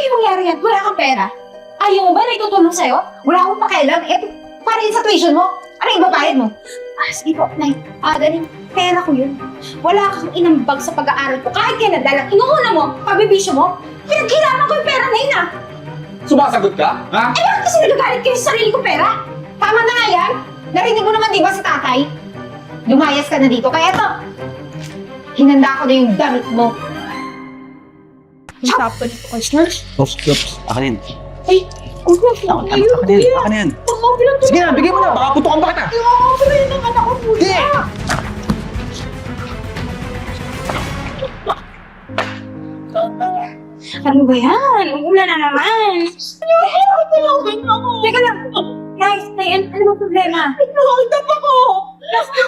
sa'yo mangyari yan? Wala kang pera? Ayaw mo ba na itutulong sa'yo? Wala akong pakialam. Eh, para yun sa tuition mo. Ano yung ibabayad mo? Ah, sige po, Nay. Ah, galing. Pera ko yun. Wala kang inambag sa pag-aaral ko. Kahit kaya nadalang, inuuna mo, pabibisyo mo. Pinaghirapan ko yung pera na yun ah. Sumasagot ka? Ha? Eh, bakit kasi nagagalit kayo sa sarili ko pera? Tama na nga yan. Narinig mo naman di ba si tatay? Lumayas ka na dito. Kaya eto, hinanda ko na yung damit mo. Chop! Questioners? Oops, oops. Akin yan. Ay, huwag mo. Akin, akin, akin yan. Akin yan. Pag-open lang Sige na, bigyan mo na. Baka putukan ba kita? Pag-open lang ng anak ko. Sige. Ano ba yan? Umulan na naman. Teka lang. Guys, Nayan, ano ba problema? Nakakitap ako!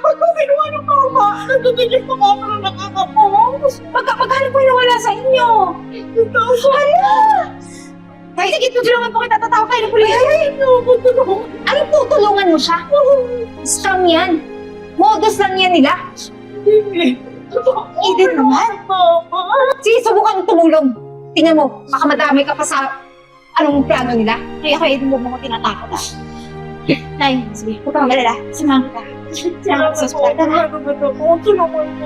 Pag ko kinuha ng mama, nagdadagig pa ako ng nakakapos. Magka magkano nawala sa inyo? Hala! Guys, sige, tutulungan po kita. Tatawag kayo ng pulis. Ay, Ayoko tulong. Ano tutulungan mo siya? Scam yan. Modus lang yan nila. Hindi. Hindi naman. Sige, subukan mong tumulong. Tingnan mo, baka madami ka pa sa anong plano nila. Kaya kaya hindi mo mga tinatakot ah. Nay, sige, huwag kang malala. Samahan kita. Samahan kita sa ospital. Tara. Mo.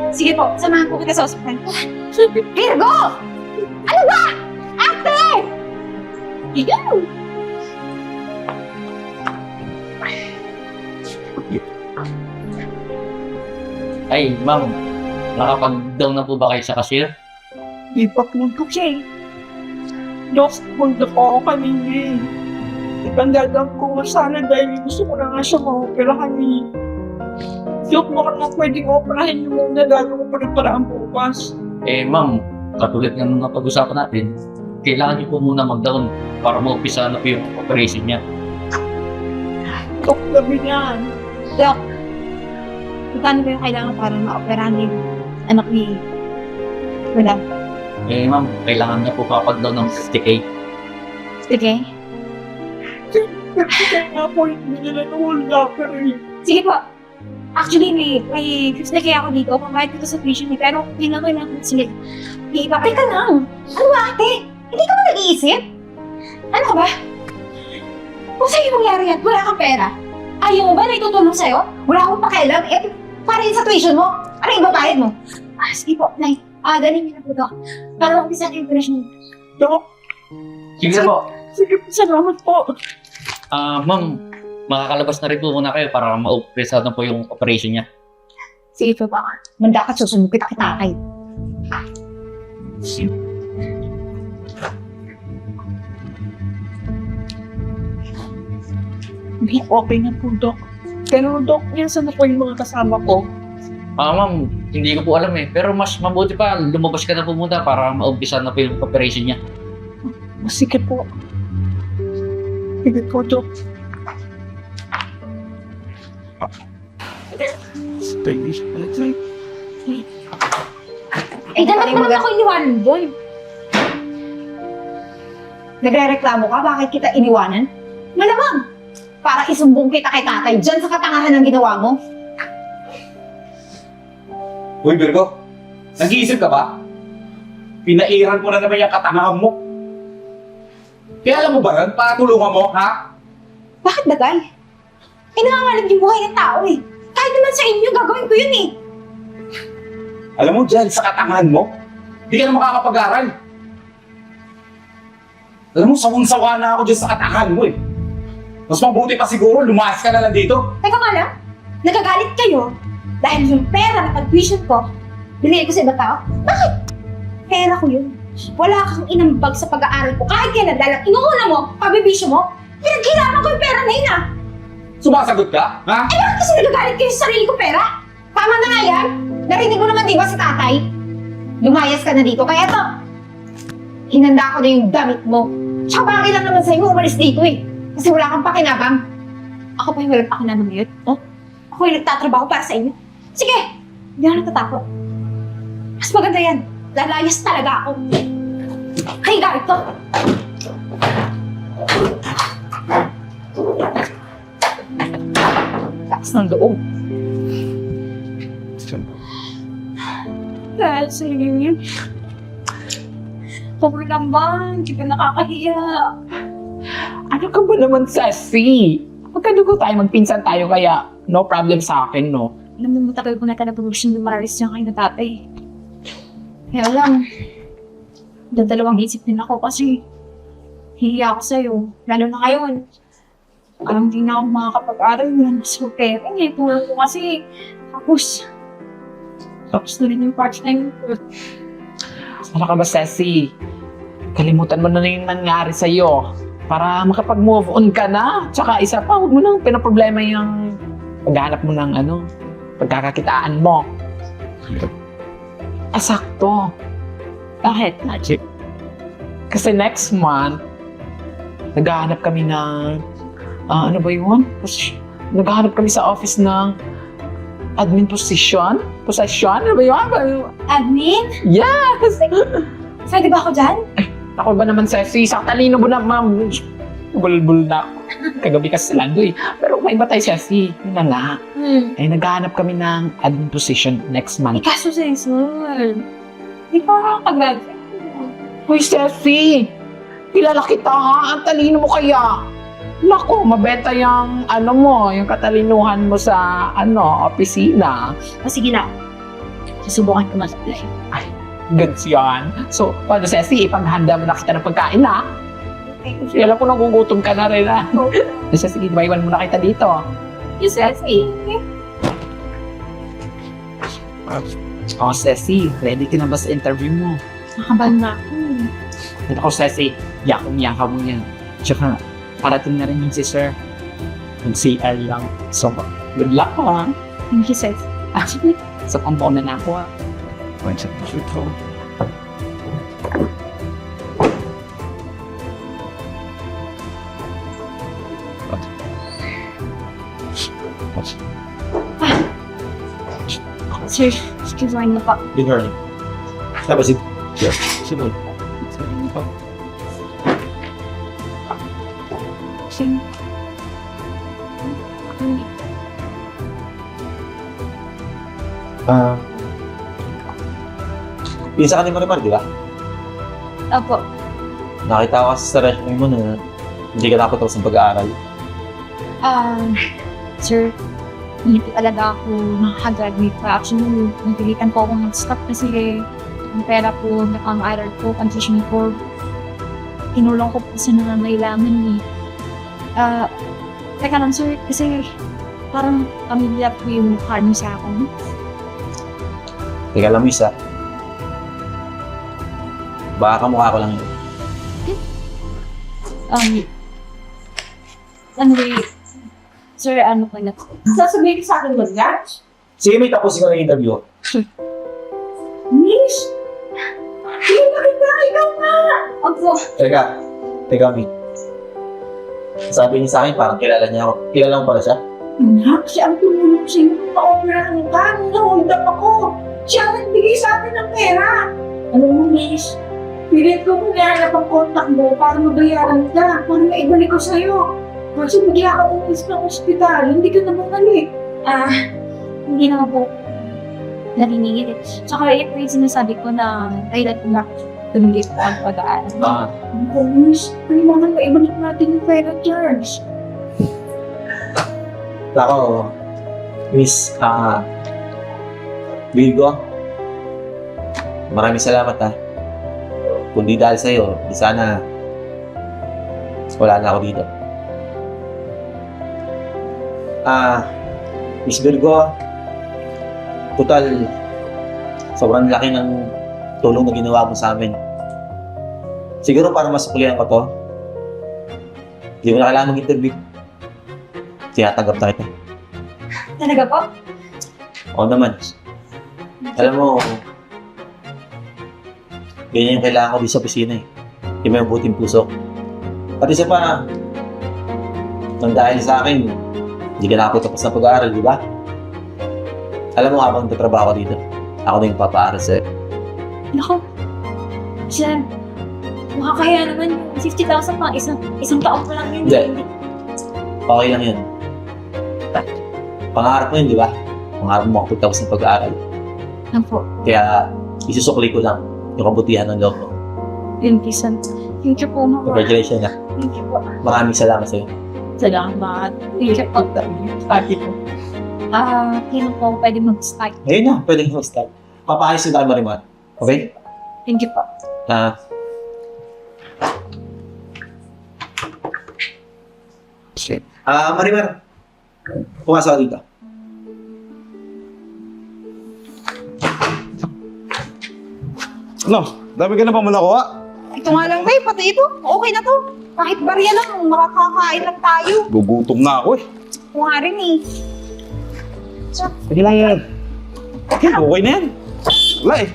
Sige po, samahan ko kita sa ospital. Virgo! Ano ba? Ate! Ikaw! Ay, ma'am. Nakapag-down na po ba kayo sa cashier? Di pa punto siya eh. Diyos, po ako kanina eh. Ipandadan ko nga sana dahil gusto ko na nga siya maoperahan eh. Diyos, baka naman pwedeng operahin niyo muna lalo ko pa rin paraan bukas. Eh, ma'am. Katulad nga nung napag-usapan natin, kailangan niyo po muna mag-down para ma-umpisa na po yung operation niya. Dok, gabi niyan. Dok, magkano ba yung kailangan para ma-operahan yung anak ni Madam? Eh, ma'am, kailangan niya po kapag-down ng 50k. Sige. Kaya po, hindi nila. Sige po. Actually, may, may na kaya ako dito. Pambayad ko to sa tuition eh. Pero kailangan kailangan ko sila. Iba. Teka lang. Ano ba ate? Hindi ka ba nag-iisip? Ano ka ba? Kung sa'yo mangyari yan, wala kang pera. Ayaw mo ba na itutulong sa'yo? Wala akong pakialam. Eh, para yun sa tuition mo. Ano yung ibabayad mo? Ah, sige po, Nay. Ah, galing niyo na po to. Para umpisa na yung operasyon. Dok, Sige po. sige po, salamat po. Ah, ma'am, makakalabas na rin po muna kayo para ma-umpisa na po yung operation niya. Sige po, baka. Manda ka, susunod kita kita kayo. Hindi, okay na po, Dok. Pero, Dok, minsan na po yung mga kasama ko. Ah, ma'am, hindi ko po alam eh. Pero mas mabuti pa, lumabas ka na po muna para ma-umpisa na po yung operation niya. Sige po. Sige po, Dok. Eh, dapat mo naman ako iniwanan doon. Nagre-reklamo ka, bakit kita iniwanan? Malamang, para isumbong kita kay tatay dyan sa katangahan ng ginawa mo. Uy, Virgo. Nag-iisip ka ba? Pinairan mo na naman yung katangahan mo. Kaya alam mo ba yan? Para tulungan mo, ha? Bakit dagal? Eh, nangangalap yung buhay ng tao eh. Kahit naman sa inyo, gagawin ko yun eh. Alam mo, dyan sa katangahan mo, hindi ka na makakapag-aral. Alam mo, sawang-sawa na ako dyan sa katangahan mo eh. Mas mabuti pa siguro, lumayas ka na lang dito. Teka nga lang, nagagalit kayo dahil yung pera na pag-tuition ko, binigay ko sa ibang tao. Bakit? Pera ko yun. Wala kang inambag sa pag-aaral ko. Kahit kaya nadalang, inuuna mo, pabibisyo mo, pinaghirapan ko yung pera na yun ah. Sumasagot ka, ha? Eh bakit kasi nagagalit kayo sa sarili ko pera? Tama na nga yan. Narinig mo naman di ba si tatay? Lumayas ka na dito. Kaya to, hinanda ko na yung damit mo. Tsaka bagay lang naman sa'yo umalis dito eh. Kasi wala kang pakinabang. Ako pa yung walang pakinabang ngayon. Oh? Ako yung nagtatrabaho para sa inyo. Sige, hindi ako natatakot. Mas maganda yan. Lalayas talaga ako. Kaya gamit to. Lakas ng loob. Dahil sa inyo, Pobre naman, hindi ka nakakahiya. Ano ka ba naman, Ceci? Magkadugo tayo, magpinsan tayo, kaya no problem sa akin, no? Alam mo, matagal ko na ka na-promotion ng Maris niya kay na tatay. Kaya lang, dadalawang isip din ako kasi hihiya ako sa'yo. Lalo na ngayon. Parang hindi na ako makakapag-aral yun. So, pero eh, tulong ko kasi. Tapos, tapos na rin yung part-time ko. Ano ka ba, Ceci? Kalimutan mo na na yung nangyari sa'yo para makapag-move on ka na. Tsaka isa pa, huwag mo nang pinaproblema yung paghanap mo ng ano, pagkakakitaan mo. Asakto. Bakit? Magic. Kasi next month, naghahanap kami ng, ah, ano ba yun? Naghahanap kami sa office ng admin position? Possession? Ano ba yun? Admin? Yes! Pwede ba ako dyan? Ako ba naman sa si sa talino mo na ma'am. Bulbul na ako. Kagabi kasi sa lando eh. Pero may iba tayo Ceci. Yun na nga. Hmm. Eh, naghahanap kami ng admin position next Eh, month. kaso sensor. Hindi pa makakag-graduate. Hoy, Ceci! Kilala kita ha? Ang talino mo kaya. Naku, mabenta yung ano mo, yung katalinuhan mo sa ano, opisina. O sige na. Susubukan ko mas. Goods yan. So, paano Ceci, ipaghanda mo na kita ng pagkain ha? Kasi alam ko nagugutom ka na rin ha. So, sige, maiwan muna kita dito. Yes, eh. Oh, Ceci, ready ka na ba sa interview mo? Nakabal na ako. Ito ko, Ceci, yakong-yaka mo yan. Tsaka, parating na rin yung si Sir. Mag-CR lang. So, good luck ha. Thank you, sis. Actually, sa pambaon na na ako ha. Sir, excuse me na po. Good morning. Tapos si... Sige. Sir. Ah... Pinsa ka ni Marimar, di ba? Opo. Nakita ko kasi sa resume mo na hindi ka nakapatapos ng pag-aaral. Um, sir, hindi talaga ako nakaka-graduate pa. Actually, napilitan po ako mag-stop kasi yung pera po, nakang-aral ko, condition ko, tinulong ko po sa nangangailangan eh. Ah, teka lang sir, kasi parang pamilya po yung mukha niyo sa akin. Teka lang, Miss, ah. Baka kamukha ko lang yun. Um, anyway, sir, ano ko na? Sasabihin ka sa akin yan? Sige, may tapusin ko ng interview. Miss! Hindi na kita, ikaw nga! Opo. Teka. Teka, Mi. Sabi niya sa akin, parang kilala niya ako. Kilala mo pala siya? Anak, siya ang tumulong sa inyo nung na-operahan ka, nung na-hold up ako. Siya ang nagbigay sa akin ng pera. Alam mo, miss, pilit ko kung nahanap ang contact mo para mabayaran ka, para maibalik ko sa'yo. Kasi bigla ka umalis ng ospital, hindi ka na bumalik. Ah, hindi naman po narinigil. Tsaka ito yung sinasabi ko na kailan ko na tumili ko ang pag-aaral. Ah. Ako, miss, kailangan maibalik natin yung pera, Charles. Ako, Miss, ah, Virgo, maraming salamat ha. Kung di dahil sa'yo, di sana wala na ako dito. Ah, Miss Virgo, total, sobrang laki ng tulong na ginawa mo sa amin. Siguro para masuklihan ko to, hindi mo na kailangan mag-interview. Tinatanggap na kita. Talaga po? Oo naman. Alam mo, ganyan yung kailangan ko dito sa opisina eh. Yung may buting puso. At isa pa, nang dahil sa akin, hindi ka nakapagtapos na pag-aaral, di ba? Alam mo, habang nagtatrabaho dito, ako na yung papaaral sa'yo. Nako. Sir, makakaya naman yung 50,000 pa. Isang, isang taon pa lang yun. Hindi. Okay lang yun. Pangarap mo yun, di ba? Pangarap mo makapagtapos ng pag-aaral. Ano po? Kaya, isusukli ko lang yung kabutihan ng loob mo. Thank you, son. Thank you po, mama. Congratulations na. Thank you po. Maraming salamat sa'yo. Salamat. Thank you po. Party po. Ah, kailan po pwede mag-start? Ngayon na, pwede mo start. Papayos na kay Marimar. Okay? Thank you po. Ah, Ah, Marimar. Pumasok ka dito. Ano? Dami ka na pa nakuha? Ito nga lang, babe. Pati ito. Okay na to. Kahit barya lang, makakakain lang tayo. Gugutom na ako eh. Ako nga rin eh. Sige lang yan. Okay, okay na yan. Wala eh.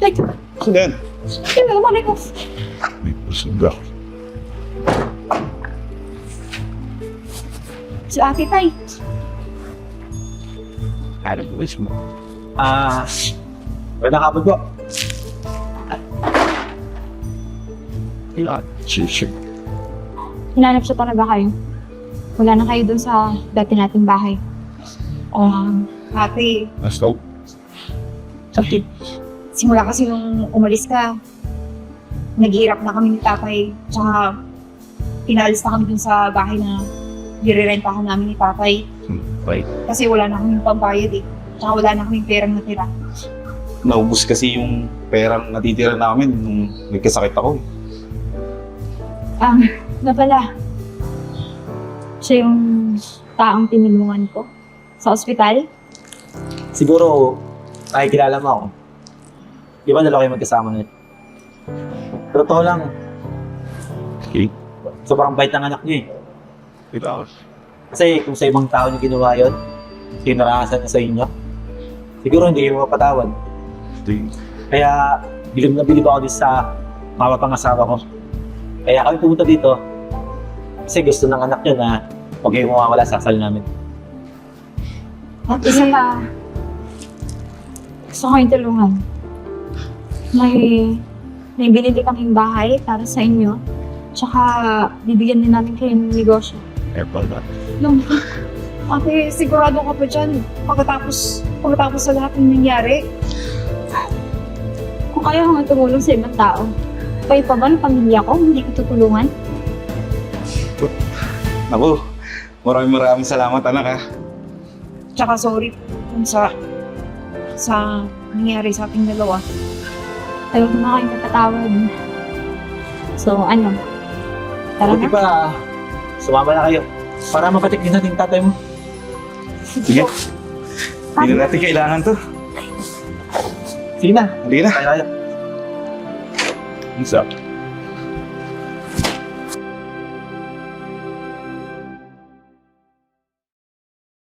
Like, Sige yan. yun na naman ako. May pusuga. Si ate tay. Ano ba mo? Ah, magandang hapon po. Ilan? Sisig. Hinanap siya talaga kayo. Wala na kayo dun sa dati nating bahay. Um, ate, Nasta Sakit. Simula kasi nung umalis ka, naghihirap na kami ni tatay. Tsaka, pinalis na kami dun sa bahay na nirerentahan namin ni tatay. Right. Kasi wala na kami pambayad eh. Tsaka wala na kami perang natira. Naubos kasi yung perang natitira namin nung nagkasakit ako eh. Ah, na pala. Siya yung taong tinulungan ko sa ospital. Siguro, nakikilala mo ako. Di ba dalawa kayo magkasama Pero totoo lang, Okay. sobrang bait ng anak niyo eh. Ito. Kasi kung sa ibang tao niyo ginawa yun, sinarasan sa inyo, siguro hindi mo mapatawad. Kaya bilib na bilib ako din sa mapapangasawa ko. Kaya kami pumunta dito kasi gusto ng anak niya na huwag kayong mawawala sa kasal namin. At isa pa, gusto ko yung tulungan. May, may binili kaming bahay para sa inyo. Tsaka, bibigyan din namin kayo ng negosyo. Apple ba? Nung, ate, sigurado ka pa dyan. Pagkatapos, pagkatapos sa lahat ng nangyari, Kung kaya ko nga tumulong sa ibang tao, kayo pa ba ng pamilya ko, hindi ko tutulungan? Naku, maraming maraming salamat anak ha. tsaka sorry kung sa sa nangyari sa ating dalawa. Ayaw ko na kayong napatawad. So, ano? Tara Buti na. pa, sumama na kayo para mapatik din natin yung tatay mo. Sige. Hindi na natin kailangan to. Sige na, Hindi na. kaya kayo. What's up?